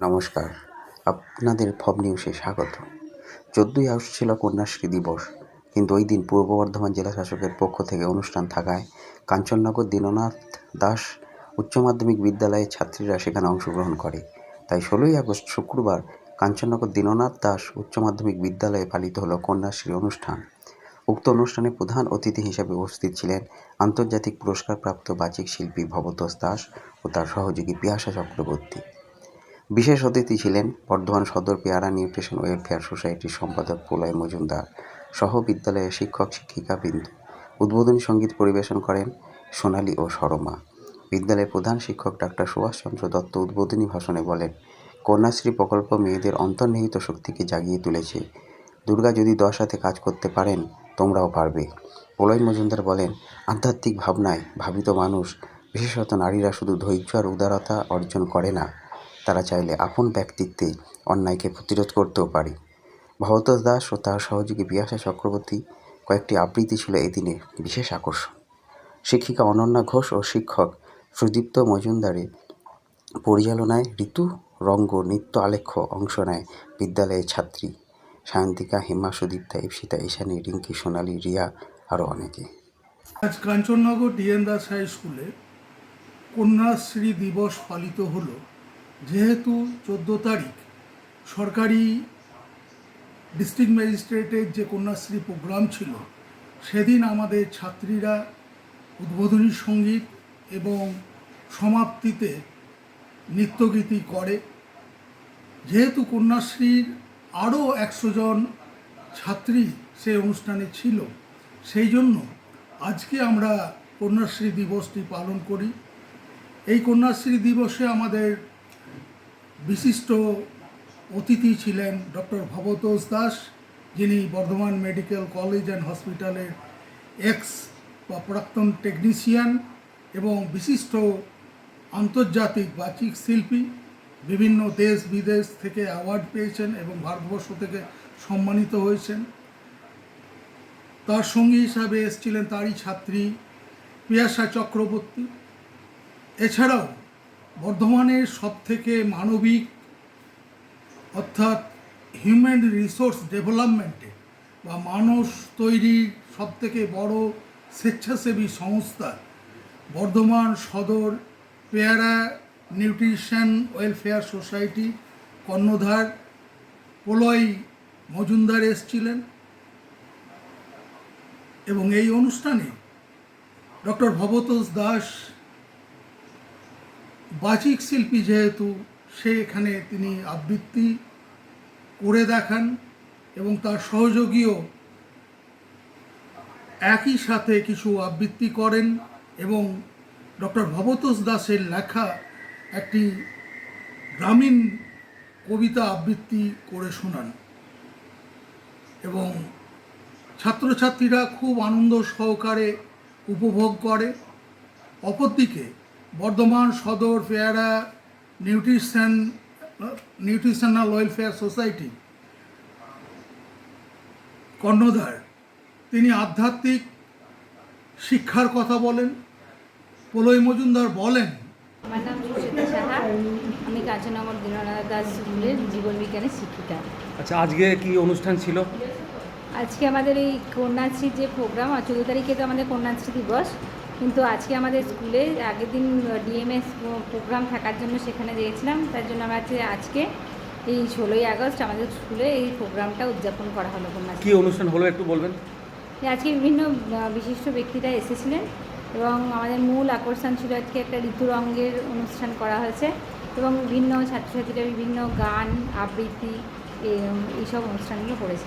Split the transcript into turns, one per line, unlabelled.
নমস্কার। আপনাদের ফব নিউজে স্বাগত। চোদ্দোই আগস্ট ছিল কন্যাশ্রী দিবস, কিন্তু ওই দিন পূর্ব বর্ধমান জেলা শাসকের পক্ষ থেকে অনুষ্ঠান থাকায় কাঞ্চননগর দীননাথ দাস উচ্চ মাধ্যমিক বিদ্যালয়ের ছাত্রীরা সেখানে অংশগ্রহণ করে। তাই ষোলোই আগস্ট শুক্রবার কাঞ্চননগর দীননাথ দাস উচ্চ মাধ্যমিক বিদ্যালয়ে পালিত হলো কন্যাশ্রী অনুষ্ঠান। উক্ত অনুষ্ঠানে প্রধান অতিথি হিসেবে উপস্থিত ছিলেন আন্তর্জাতিক পুরস্কারপ্রাপ্ত বাচিক শিল্পী ভবতোষ দাস ও তার সহযোগী পিয়াসা চক্রবর্তী। বিশেষ অতিথি ছিলেন বর্ধমান সদর পেয়ারা নিউট্রিশন ওয়েলফেয়ার সোসাইটির সম্পাদক প্রলয় মজুমদার সহ বিদ্যালয়ের শিক্ষক শিক্ষিকা বিন্দু উদ্বোধনী সংগীত পরিবেশন করেন সোনালী ও সরমা। বিদ্যালয়ের প্রধান শিক্ষক ডাক্তার সুভাষচন্দ্র দত্ত উদ্বোধনী ভাষণে বলেন, কন্যাশ্রী প্রকল্প মেয়েদের অন্তর্নিহিত শক্তিকে জাগিয়ে তুলেছে। দুর্গা যদি দশ হাতে কাজ করতে পারেন, তোমরাও পারবে। প্রলয় মজুমদার বলেন, আধ্যাত্মিক ভাবনায় ভাবিত মানুষ, বিশেষত নারীরা শুধু ধৈর্য আর উদারতা অর্জন করে না তারা চাইলে আপন ব্যক্তিত্বে অন্যায়কে প্রতিরোধ করতেও পারে। ভবতোষ দাস ও তার সহযোগী বিয়াসা চক্রবর্তী কয়েকটি আবৃত্তি ছিল এই দিনে বিশেষ আকর্ষণ। শিক্ষিকা অনন্যা ঘোষ ও শিক্ষক সুদীপ্ত মজুমদারের পরিচালনায় ঋতু রঙ্গ নৃত্য আলেখ্য অংশ নেয় বিদ্যালয়ের ছাত্রী সায়ন্তিকা, হেমা, সুদীপ্তা ইপসিতা ঈশানী, রিঙ্কি, সোনালী, রিয়া আরও অনেকে।
আজ কাঞ্চননগর ডিএন দাস হাই স্কুলে কন্যাশ্রী দিবস পালিত হলো। যেহেতু চোদ্দ তারিখ, সরকারি ডিস্ট্রিক্ট ম্যাজিস্ট্রেটের যে কন্যাশ্রী প্রোগ্রাম ছিল, সেদিন আমাদের ছাত্রীরা উদ্বোধনী সংগীত এবং সমাপ্তিতে নৃত্যগীতি করে। যেহেতু কন্যাশ্রীর আরও একশো জন ছাত্রী সেই অনুষ্ঠানে ছিল, সেই জন্য আজকে আমরা কন্যাশ্রী দিবসটি পালন করি। এই কন্যাশ্রী দিবসে আমাদের বিশিষ্ট অতিথি ছিলেন ডক্টর ভবতোষ দাস, যিনি বর্ধমান মেডিকেল কলেজ অ্যান্ড হসপিটালের এক্স বা প্রাক্তন টেকনিশিয়ান এবং বিশিষ্ট আন্তর্জাতিক বাচিক শিল্পী। বিভিন্ন দেশ বিদেশ থেকে অ্যাওয়ার্ড পেয়েছেন এবং ভারতবর্ষ থেকে সম্মানিত হয়েছেন। তার সঙ্গী হিসাবে এসেছিলেন তারই ছাত্রী পিয়াসা চক্রবর্তী। এছাড়াও বর্ধমানের সবথেকে মানবিক, অর্থাৎ হিউম্যান রিসোর্স ডেভেলপমেন্টে বা মানুষ তৈরির সবথেকে বড় স্বেচ্ছাসেবী সংস্থা বর্ধমান সদর পেয়ারা নিউট্রিশন ওয়েলফেয়ার সোসাইটি কর্ণধার প্রলয় মজুমদার এসছিলেন এবং এই অনুষ্ঠানে ডক্টর ভবতোষ দাস বাচিক শিল্পী যেহেতু, সে এখানে তিনি আবৃত্তি করে দেখান এবং তার সহযোগীও একই সাথে কিছু আবৃত্তি করেন এবং ডক্টর ভবতোষ দাসের লেখা একটি গ্রামীণ কবিতা আবৃত্তি করে শোনান। এবং ছাত্রছাত্রীরা খুব আনন্দ সহকারে উপভোগ করে। অপরদিকে বর্ধমান সদর পেয়ারা নিউট্রিশন নিউট্রিশনাল ওয়েলফেয়ার সোসাইটি কর্ণধার। তিনি আধ্যাত্মিক শিক্ষার কথা বলেন। প্রলয় মজুমদার বলেন
আমার নাম সুশ্রীতা সাহা। আমি কাঞ্চননগর দীননাথ দাস স্কুলের জীবন বিজ্ঞানের শিক্ষিকা।
আচ্ছা আজকে কি অনুষ্ঠান ছিল?
আজকে আমাদের এই কন্যাশ্রী যে প্রোগ্রাম চৌদ্দ তারিখে তো আমাদের কন্যাশ্রী দিবস। কিন্তু আজকে আমাদের স্কুলে আগের দিন ডিএমএস প্রোগ্রাম থাকার জন্য সেখানে গিয়েছিলাম। তার জন্য আমার আজকে এই ষোলোই আগস্ট আমাদের স্কুলে এই প্রোগ্রামটা উদযাপন করা হলো
কি অনুষ্ঠান হলো একটু বলবেন?
আজকে বিভিন্ন বিশিষ্ট ব্যক্তিরা এসেছিলেন এবং আমাদের মূল আকর্ষণ ছিল আজকে একটা ঋতুরঙ্গের অনুষ্ঠান করা হয়েছে এবং বিভিন্ন ছাত্রছাত্রীরা বিভিন্ন গান আবৃত্তি এইসব অনুষ্ঠানগুলো করেছে।